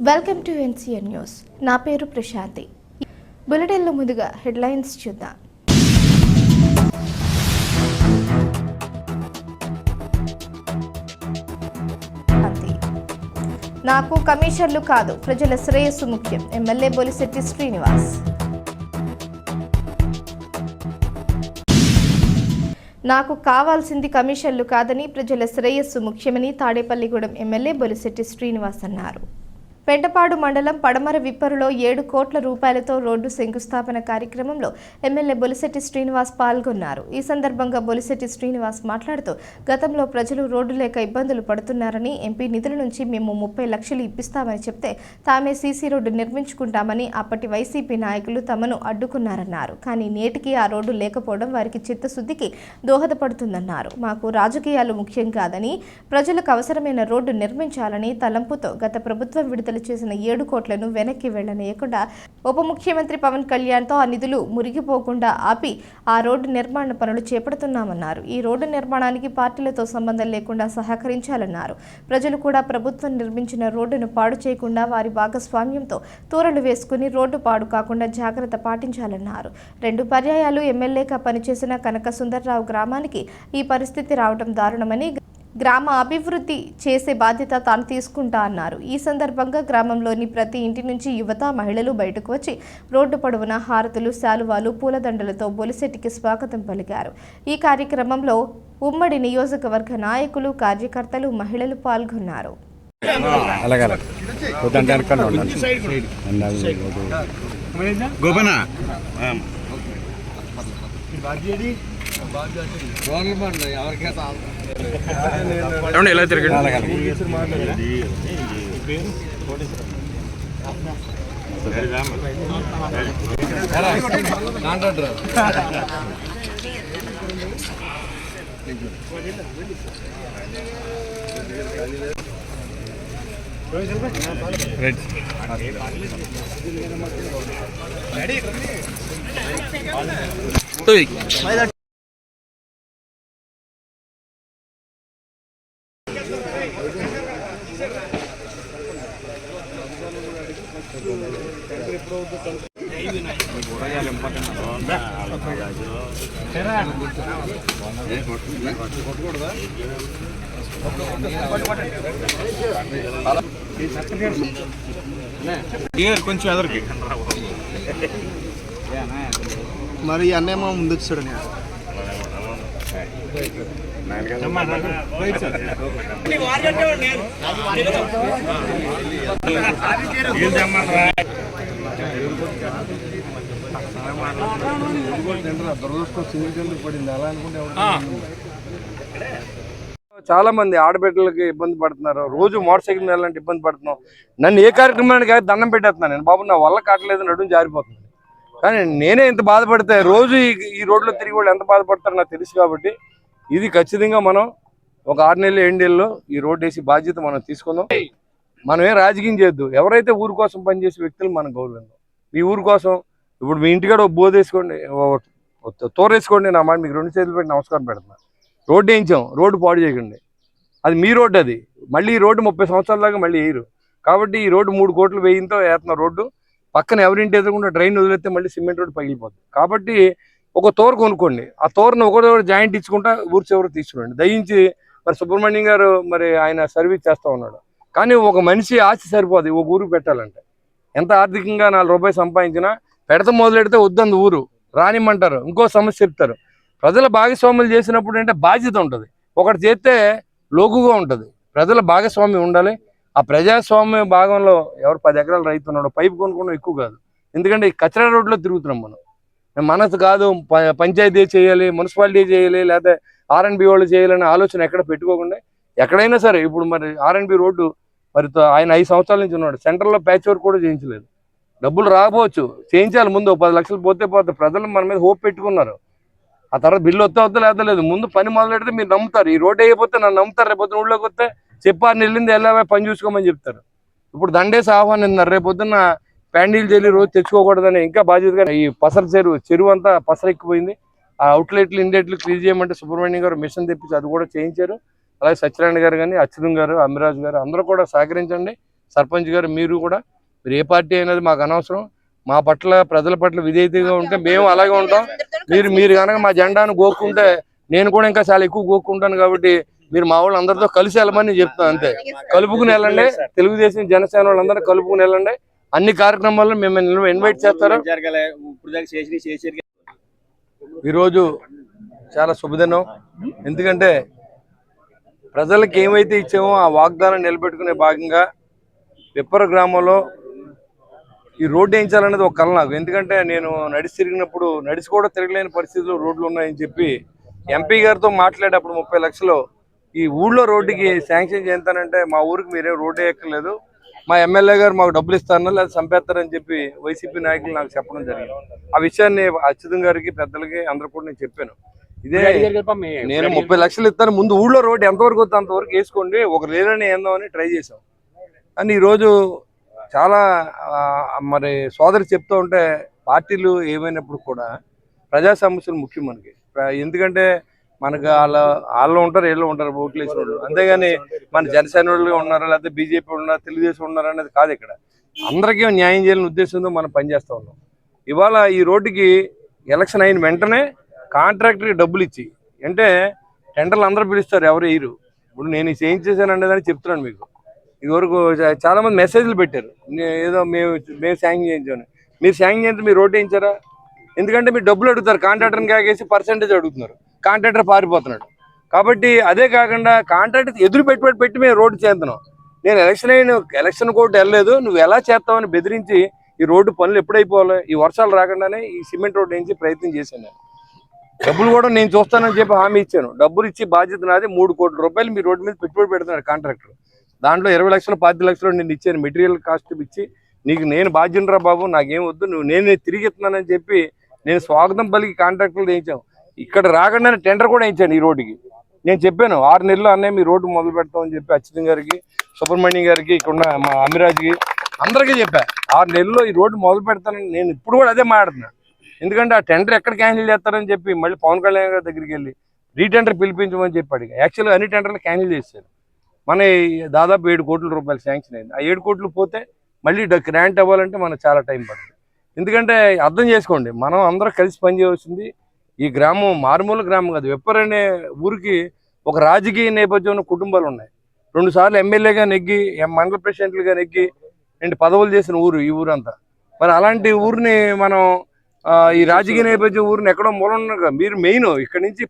Welcome to NCN news. నా పేరు ప్రశాంతి. బులెటిన్లో ముందుగా హెడ్లైన్స్ చూద్దాం. నాకు కమిషన్లు కాదు ప్రజల శ్రేయస్సు ముఖ్యం. ఎమ్మెల్యే బొలిశెట్టి శ్రీనివాస్. నాకు కావాల్సింది కమిషన్లు కాదని ప్రజల శ్రేయస్సు ముఖ్యమని తాడేపల్లిగూడెం ఎమ్మెల్యే బొలిశెట్టి శ్రీనివాస్ అన్నారు. పెంటపాడు మండలం పడమర విప్పరులో ఏడు కోట్ల రూపాయలతో రోడ్డు శంకుస్థాపన కార్యక్రమంలో ఎమ్మెల్యే బొలిశెట్టి శ్రీనివాస్ పాల్గొన్నారు. ఈ సందర్భంగా బొలిశెట్టి శ్రీనివాస్ మాట్లాడుతూ గతంలో ప్రజలు రోడ్డు లేక ఇబ్బందులు పడుతున్నారని ఎంపీ నిధుల నుంచి మేము ముప్పై లక్షలు ఇప్పిస్తామని చెప్తే తామే సీసీ రోడ్డు నిర్మించుకుంటామని అప్పటి వైసీపీ నాయకులు తమను అడ్డుకున్నారన్నారు. కానీ నేటికి ఆ రోడ్డు లేకపోవడం వారికి చిత్తశుద్ధికి దోహదపడుతుందన్నారు. మాకు రాజకీయాలు ముఖ్యం కాదని ప్రజలకు అవసరమైన రోడ్డు నిర్మించాలని తలంపుతో గత ప్రభుత్వం విడుదల చేసిన ఏడు కోట్లను వెనక్కి వెళ్ళనీయకుండా ఉప ముఖ్యమంత్రి పవన్ కళ్యాణ్తో ఆ నిధులు మురిగిపోకుండా ఆపి ఆ రోడ్డు నిర్మాణ పనులు చేపడుతున్నామన్నారు. ఈ రోడ్డు నిర్మాణానికి పార్టీలతో సంబంధం లేకుండా సహకరించాలన్నారు. ప్రజలు కూడా ప్రభుత్వం నిర్మించిన రోడ్డును పాడు చేయకుండా వారి భాగస్వామ్యంతో తూరలు వేసుకుని రోడ్డు పాడు కాకుండా జాగ్రత్త పాటించాలన్నారు. రెండు పర్యాయాలు ఎమ్మెల్యేగా పనిచేసిన కనక సుందర్రావు గ్రామానికి ఈ పరిస్థితి రావడం దారుణమని గ్రామ అభివృద్ధి చేసే బాధ్యత తాను తీసుకుంటా అన్నారు. ఈ సందర్భంగా గ్రామంలోని ప్రతి ఇంటి నుంచి యువత మహిళలు బయటకు వచ్చి రోడ్డు పొడవున హారతులు శాలువాలు పూలదండలతో బొలిశెట్టికి స్వాగతం పలికారు. ఈ కార్యక్రమంలో ఉమ్మడి నియోజకవర్గ నాయకులు కార్యకర్తలు మహిళలు పాల్గొన్నారు. అలాగే ఏమండి ఎలా తిరగండి? అలాగే. కొంచెం ఎదరికి మరి అన్నేమో ముందు వచ్చాడు నేను చాలా మంది ఆడబిడ్డలకి ఇబ్బంది పడుతున్నారు. రోజు మోటార్ సైకిల్ వెళ్ళాలంటే ఇబ్బంది పడుతున్నాం. నన్ను ఏ కార్యక్రమానికి దండం పెట్టేస్తున్నాను నేను. బాబు నా వల్ల కావట్లేదు నడుము జారిపోతుంది. కానీ నేనే ఇంత బాధపడితే రోజు ఈ ఈ రోడ్లో తిరిగి వాళ్ళు ఎంత బాధపడతారో నాకు తెలుసు కాబట్టి ఇది ఖచ్చితంగా మనం ఒక ఆరు నెలలు ఏడు నెలల్లో ఈ రోడ్డు వేసి బాధ్యత మనం తీసుకుందాం. మనం ఏం రాజకీయం చేయొద్దు. ఎవరైతే ఊరు కోసం పనిచేసే వ్యక్తులు మనం గౌరవిందాం మీ ఊరు కోసం ఇప్పుడు మీ ఇంటికాడ ఒక బోధేసుకోండి తోరేసుకోండి నా మాట మీకు రెండు చేతులు పెట్టి నమస్కారం పెడుతున్నా రోడ్డు వేయించాం రోడ్డు పాడు చేయకండి. అది మీ రోడ్డు అది. మళ్ళీ ఈ రోడ్డు ముప్పై సంవత్సరాల దాకా మళ్ళీ వేయరు. కాబట్టి ఈ రోడ్డు మూడు కోట్లు వేయంతో వేస్తున్న రోడ్డు పక్కన ఎవరింటి ఎదురకుండా డ్రైన్ వదిలేస్తే మళ్ళీ సిమెంట్ రోడ్డు పగిలిపోతుంది కాబట్టి ఒక తోరు కొనుక్కోండి. ఆ తోరును ఒకటి జాయింట్ ఇచ్చుకుంటా ఊరి చివరి తీసుకురండి. దయించి మరి సుబ్రహ్మణ్యం గారు మరి ఆయన సర్వీస్ చేస్తూ ఉన్నాడు. కానీ ఒక మనిషి ఆశ సరిపోదు ఒక ఊరు పెట్టాలంటే. ఎంత ఆర్థికంగా నాలుగు రూపాయలు సంపాదించినా పెడత మొదలెడితే వద్దంది ఊరు. రానిమ్మంటారు. ఇంకో సమస్య చెప్తారు. ప్రజల భాగస్వాములు చేసినప్పుడు అంటే బాధ్యత ఉంటుంది. ఒకటి చేస్తే లోకుగా ఉంటుంది. ప్రజల భాగస్వామ్యం ఉండాలి. ఆ ప్రజాస్వామ్య భాగంలో ఎవరు పది ఎకరాలు రైతు ఉన్నాడో పైపు కొనుక్కోవడం ఎక్కువ కాదు. ఎందుకంటే ఈ కచరా రోడ్లో తిరుగుతున్నాం మనం. మనసు కాదు పంచాయతీ చేయాలి మున్సిపాలిటీ చేయాలి లేకపోతే ఆర్ఎన్బి వాళ్ళు చేయాలనే ఆలోచన ఎక్కడ పెట్టుకోకుండా ఎక్కడైనా సరే ఇప్పుడు మరి ఆర్ఎన్బి రోడ్డు మరి ఆయన ఐదు సంవత్సరాల నుంచి ఉన్నాడు సెంటర్లో ప్యాచ్ వర్క్ కూడా చేయించలేదు. డబ్బులు రాకపోవచ్చు చేయించాలి ముందు పది లక్షలు పోతే పోతే ప్రజలు మన మీద హోప్ పెట్టుకున్నారు. ఆ తర్వాత బిల్లు వస్తే వద్ద లేదా లేదు ముందు పని మొదలెడితే మీరు నమ్ముతారు. ఈ రోడ్డు అయిపోతే నన్ను నమ్ముతారు రేపు ఊళ్ళోకి వస్తే చెప్పారు వెళ్ళింది వెళ్ళావా పని చూసుకోమని చెప్తారు. ఇప్పుడు దండేసి ఆహ్వానిస్తున్నారు రేపు పొద్దున్న ప్యాండీలు చెల్లి రోజు తెచ్చుకోకూడదని ఇంకా బాధ్యతగా ఈ పసర చెరువు చెరువు అంతా పసరెక్కిపోయింది. ఆ అవుట్లెట్లు ఇండెట్లు క్లియర్ చేయమంటే సుబ్రహ్మణ్యం గారు మిషన్ తెప్పించి అది కూడా చేయించారు. అలాగే సత్యనారాయణ గారు కానీ అచ్యుతం గారు అమిరాజ్ గారు అందరూ కూడా సహకరించండి. సర్పంచ్ గారు మీరు కూడా. మీరు ఏ పార్టీ అయినది మాకు అనవసరం. మా పట్ల ప్రజల పట్ల విధేయతగా ఉంటే మేము అలాగే ఉంటాం. మీరు మీరు కనుక మా జెండాను గోక్కుంటే నేను కూడా ఇంకా చాలా ఎక్కువ గోక్కుంటాను కాబట్టి మీరు మా వాళ్ళు అందరితో కలిసి వెళ్ళమని చెప్తాను అంతే. కలుపుకుని వెళ్ళండి. తెలుగుదేశం జనసేన వాళ్ళందరూ కలుపుకుని వెళ్ళండి. అన్ని కార్యక్రమాల్లో మిమ్మల్ని ఇన్వైట్ చేస్తారు. ఈరోజు చాలా శుభదినం. ఎందుకంటే ప్రజలకు ఏమైతే ఇచ్చామో ఆ వాగ్దానం నిలబెట్టుకునే భాగంగా పిప్పర గ్రామంలో ఈ రోడ్డు వేయించాలనేది ఒక కళ నాకు. ఎందుకంటే నేను నడిచి తిరిగినప్పుడు నడిచి కూడా తిరగలేని పరిస్థితుల్లో రోడ్లు ఉన్నాయని చెప్పి ఎంపీ గారితో మాట్లాడేటప్పుడు ముప్పై లక్షలు. ఈ ఊళ్ళో రోడ్డుకి శాంక్షన్ చేస్తానంటే మా ఊరికి మీరేం రోడ్డు ఎక్కలేదు మా ఎమ్మెల్యే గారు మాకు డబ్బులు ఇస్తారన్నా లేదా చంపేస్తారని చెప్పి వైసీపీ నాయకులు నాకు చెప్పడం జరిగింది. ఆ విషయాన్ని అచ్యుతం గారికి పెద్దలకి అందరు కూడా నేను చెప్పాను. ఇదే నేను ముప్పై లక్షలు ఇస్తాను ముందు ఊళ్ళో రోడ్డు ఎంతవరకు వస్తే అంతవరకు వేసుకోండి ఒక లేదని ఏందో ట్రై చేసాం కానీ ఈరోజు చాలా మరి సోదరి చెప్తూ ఉంటే పార్టీలు ఏమైనప్పుడు కూడా ప్రజా సమస్యలు ముఖ్యం మనకి. ఎందుకంటే మనకు వాళ్ళ వాళ్ళు ఉంటారు వీళ్ళు ఉంటారు ఓట్లు వేసిన వాళ్ళు. అంతేగాని మన జనసేన వాళ్ళు ఉన్నారా లేకపోతే బీజేపీ ఉన్నారా తెలుగుదేశం ఉన్నారా అనేది కాదు ఇక్కడ. అందరికీ న్యాయం చేయాలని ఉద్దేశంతో మనం పనిచేస్తూ ఉన్నాం. ఇవాళ ఈ రోడ్డుకి ఎలక్షన్ అయిన వెంటనే కాంట్రాక్టర్కి డబ్బులు ఇచ్చి అంటే టెండర్లు అందరూ పిలుస్తారు ఎవరు వేయరు. ఇప్పుడు నేను చేయించేసాను అనేదని చెప్తున్నాను మీకు. ఇదివరకు చాలామంది చాలా మంది మెసేజ్లు పెట్టారు. ఏదో మేము మేము శాంక్షన్ చేయించాను మీరు శాంక్షన్ చేస్తే మీరు రోడ్ వేయించారా? ఎందుకంటే మీరు డబ్బులు అడుగుతారు కాంట్రాక్టర్ని కాకేసి పర్సంటేజ్ అడుగుతున్నారు. కాంట్రాక్టర్ పారిపోతున్నాడు. కాబట్టి అదే కాకుండా కాంట్రాక్టర్ ఎదురు పెట్టుబడి పెట్టి మేము రోడ్డు చేస్తున్నాం. నేను ఎలక్షన్ అయిన ఎలక్షన్ కోర్టు వెళ్ళలేదు. నువ్వు ఎలా చేస్తావని బెదిరించి ఈ రోడ్డు పనులు ఎప్పుడైపోవాలి? ఈ వర్షాలు రాకుండానే ఈ సిమెంట్ రోడ్డు నుంచి ప్రయత్నం చేశాను నేను. డబ్బులు కూడా నేను చూస్తానని చెప్పి హామీ ఇచ్చాను. డబ్బులు ఇచ్చి బాధ్యత నాది. మూడు కోట్ల రూపాయలు మీ రోడ్డు మీద పెట్టుబడి పెడుతున్నాడు కాంట్రాక్టర్. దాంట్లో ఇరవై లక్షలు పాతి లక్షలు నేను ఇచ్చాను. మెటీరియల్ కాస్ట్ ఇచ్చి నీకు నేను బాధ్యునరా బాబు నాకేం వద్దు. నువ్వు నేను తిరిగి ఇస్తున్నానని చెప్పి నేను స్వాగతం పలికి కాంట్రాక్టులు వేయించాం ఇక్కడ రాకుండానే టెండర్ కూడా ఇచ్చాను ఈ రోడ్డుకి. నేను చెప్పాను ఆరు నెలలు అన్నయ్య మీ రోడ్డు మొదలు పెడతామని చెప్పి అచ్యుతం గారికి సుబ్రహ్మణ్యం గారికి ఇక్కడ ఉన్న మా అమిరాజ్కి అందరికీ చెప్పా. ఆరు నెలల్లో ఈ రోడ్డు మొదలు పెడతానని నేను ఇప్పుడు కూడా అదే మాట్లాడుతున్నాను ఎందుకంటే ఆ టెండర్ ఎక్కడ క్యాన్సిల్ చేస్తారని చెప్పి మళ్ళీ పవన్ కళ్యాణ్ గారి దగ్గరికి వెళ్ళి రీటెండర్ పిలిపించమని చెప్పి అడిగా. యాక్చువల్గా అన్ని టెండర్లు క్యాన్సిల్ చేశారు. మన ఈ దాదాపు ఏడు కోట్ల రూపాయలు శాంక్షన్ అయింది. ఆ ఏడు కోట్లు పోతే మళ్ళీ గ్రాంట్ అవ్వాలంటే మనకు చాలా టైం పడుతుంది. ఎందుకంటే అర్థం చేసుకోండి మనం అందరం కలిసి పనిచేయవలసింది ఈ గ్రామం మారుమూల గ్రామం కాదు వెప్పర్ అనే ఊరికి ఒక రాజకీయ నేపథ్యం కుటుంబాలు ఉన్నాయి. రెండు సార్లు ఎమ్మెల్యేగా నెగ్గి ఎం- మండల ప్రెసిడెంట్లుగా నెగ్గి రెండు పదవులు చేసిన ఊరు ఈ ఊరంతా. మరి అలాంటి ఊరిని మనం ఆ, ఈ రాజకీయ నేపథ్యం ఊరిని ఎక్కడో మూల మీరు మెయిన్ ఇక్కడ నుంచి